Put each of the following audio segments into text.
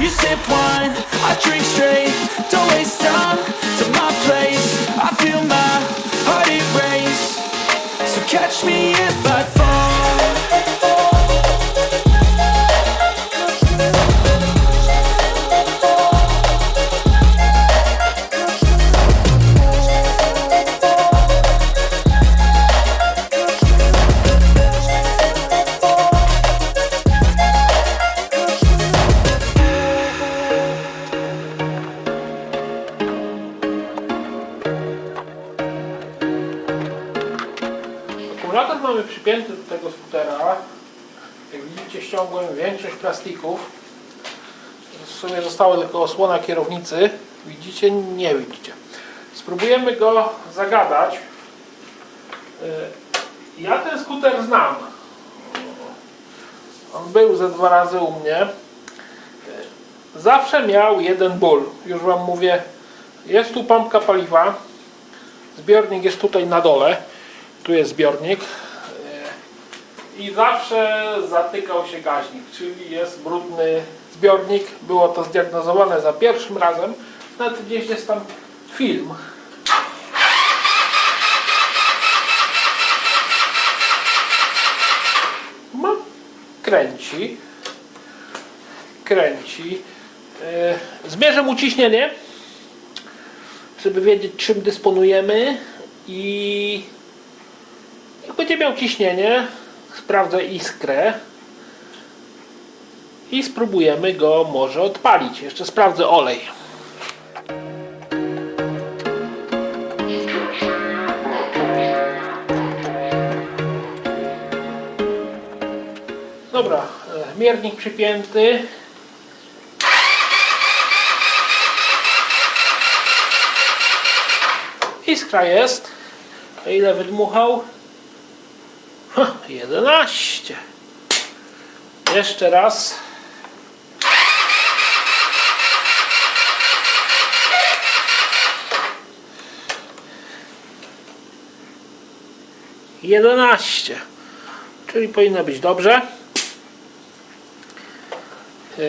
You sip wine, I drink straight, don't waste time to my place. I feel my heart erase, so catch me if I mamy przypięty do tego skutera. Jak widzicie ściągłem większość plastików. W sumie została tylko osłona kierownicy. Widzicie? Nie widzicie. Spróbujemy go zagadać. Y, Ja ten skuter znam. On był ze dwa razy u mnie. Y, Zawsze miał jeden ból. Już Wam mówię. Jest tu pompka paliwa. Zbiornik jest tutaj na dole. Tu jest zbiornik. I zawsze zatykał się gaźnik, czyli jest brudny zbiornik. Było to zdiagnozowane za pierwszym razem. Nawet gdzieś jest tam film. kręci. Kręci. E, Zmierzę mu ciśnienie, żeby wiedzieć czym dysponujemy i jak będzie miał ciśnienie, sprawdzę iskrę i spróbujemy go może odpalić. Jeszcze sprawdzę olej. Dobra, e, miernik przypięty. Iskra jest. Ile wydmuchał? Ha, 11. Jeszcze raz. Jedenaście. Czyli powinno być dobrze. E,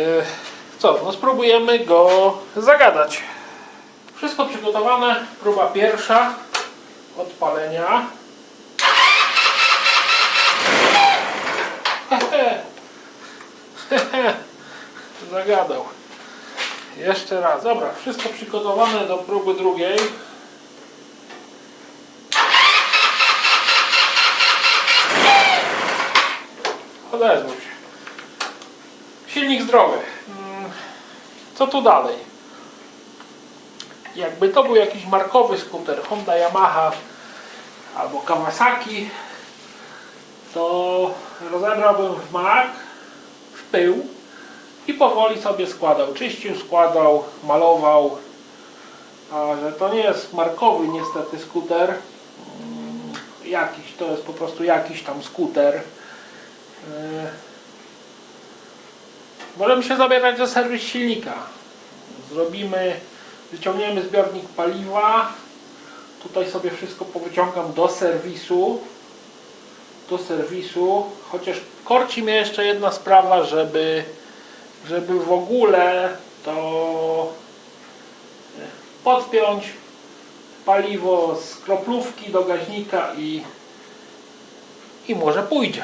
Co? No spróbujemy go zagadać. Wszystko przygotowane. Próba pierwsza. Odpalenia. Zagadał. Jeszcze raz. Dobra, wszystko przygotowane do próby drugiej. Odezwał się. Silnik zdrowy. Mm, Co tu dalej? Jakby to był jakiś markowy skuter, Honda, Yamaha albo Kawasaki, to rozebrałbym w mak, pył i powoli sobie składał. Czyścił, składał, malował. A że to nie jest markowy niestety skuter, mm, jakiś, to jest po prostu jakiś tam skuter. Yy, Możemy się zabierać za serwis silnika. Zrobimy, wyciągniemy zbiornik paliwa. Tutaj sobie wszystko powyciągam do serwisu. Do serwisu. Chociaż korci mnie jeszcze jedna sprawa, żeby, żeby w ogóle to e, podpiąć paliwo z kroplówki do gaźnika i, i może pójdzie.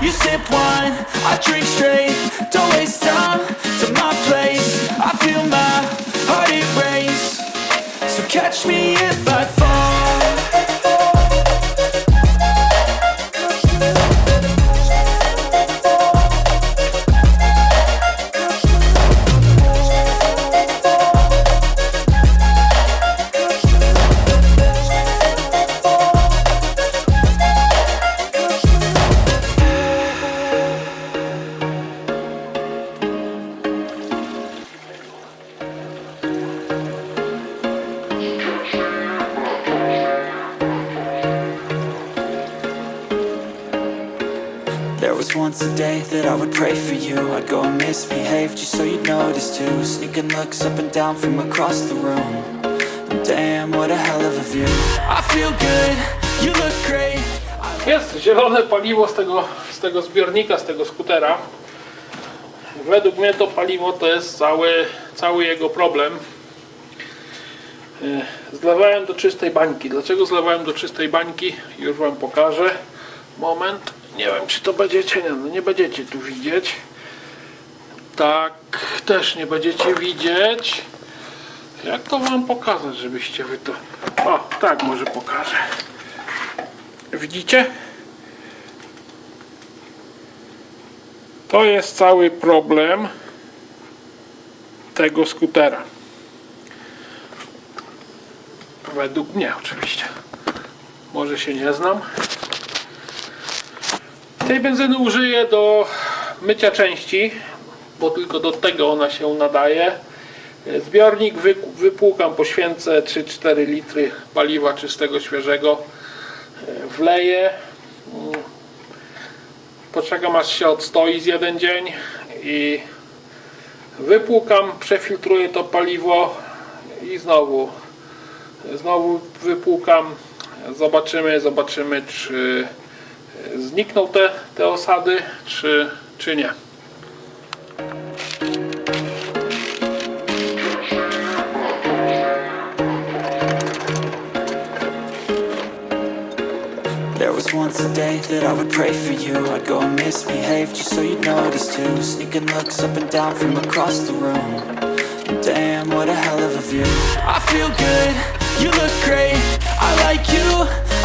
You sip wine, I drink straight, don't waste time to my place. I feel my heart erase, so catch me if I once a day that I would pray for you I'd go and misbehave just so you'd notice too Sneaking looks up and down from across the room Damn, what a hell of a view I feel good, you look great Jest zielone paliwo z tego z tego zbiornika, z tego skutera. Według mnie to paliwo to jest cały, cały jego problem. E, Zlewałem do czystej bańki. Dlaczego zlewałem do czystej bańki? Już Wam pokażę. Moment. Nie wiem, czy to będziecie. Nie, no nie będziecie tu widzieć. Tak, też nie będziecie widzieć. Jak to Wam pokazać, żebyście Wy to... O, tak może pokażę. Widzicie? To jest cały problem tego skutera. Według mnie oczywiście. Może się nie znam. Tej benzyny użyję do mycia części, bo tylko do tego ona się nadaje. Zbiornik wy, wypłukam po święce 3-4 litry paliwa czystego, świeżego. Wleję. Mm. Poczekam aż się odstoi z jeden dzień i wypłukam, przefiltruję to paliwo i znowu znowu wypłukam. Zobaczymy, zobaczymy czy znikną te, te osady, czy, czy nie. There was once a day that I would pray for you. I'd go and misbehave just so you'd notice too. Sneaking looks up and down from across the room. And Damn, what a hell of a view. I feel good, you look great I like you,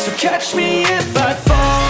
so catch me if I fall.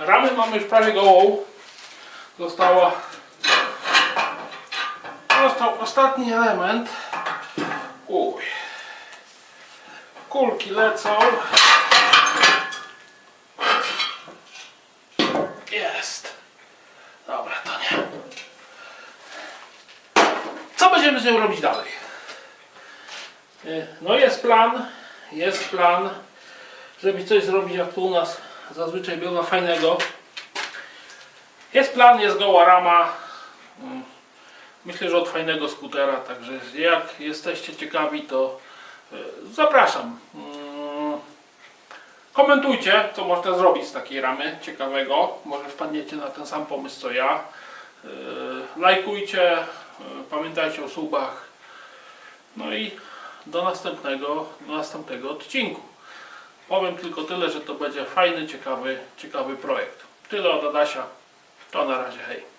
Ramy mamy już prawie gołą. Została... Został ostatni element. Uj. Kulki lecą. Jest. Dobra, to nie. Co będziemy z nią robić dalej? Y, No jest plan, jest plan, żeby coś zrobić jak tu u nas zazwyczaj bywa fajnego. Jest plan, jest goła rama. Mm, Myślę, że od fajnego skutera, także jak jesteście ciekawi, to y, zapraszam. Mm, Komentujcie, co można zrobić z takiej ramy ciekawego. Może wpadniecie na ten sam pomysł co ja. Y, Lajkujcie, y, pamiętajcie o subach. No i do następnego, do następnego odcinku. Powiem tylko tyle, że to będzie fajny, ciekawy, ciekawy projekt. Tyle od Adasia. To na razie, hej.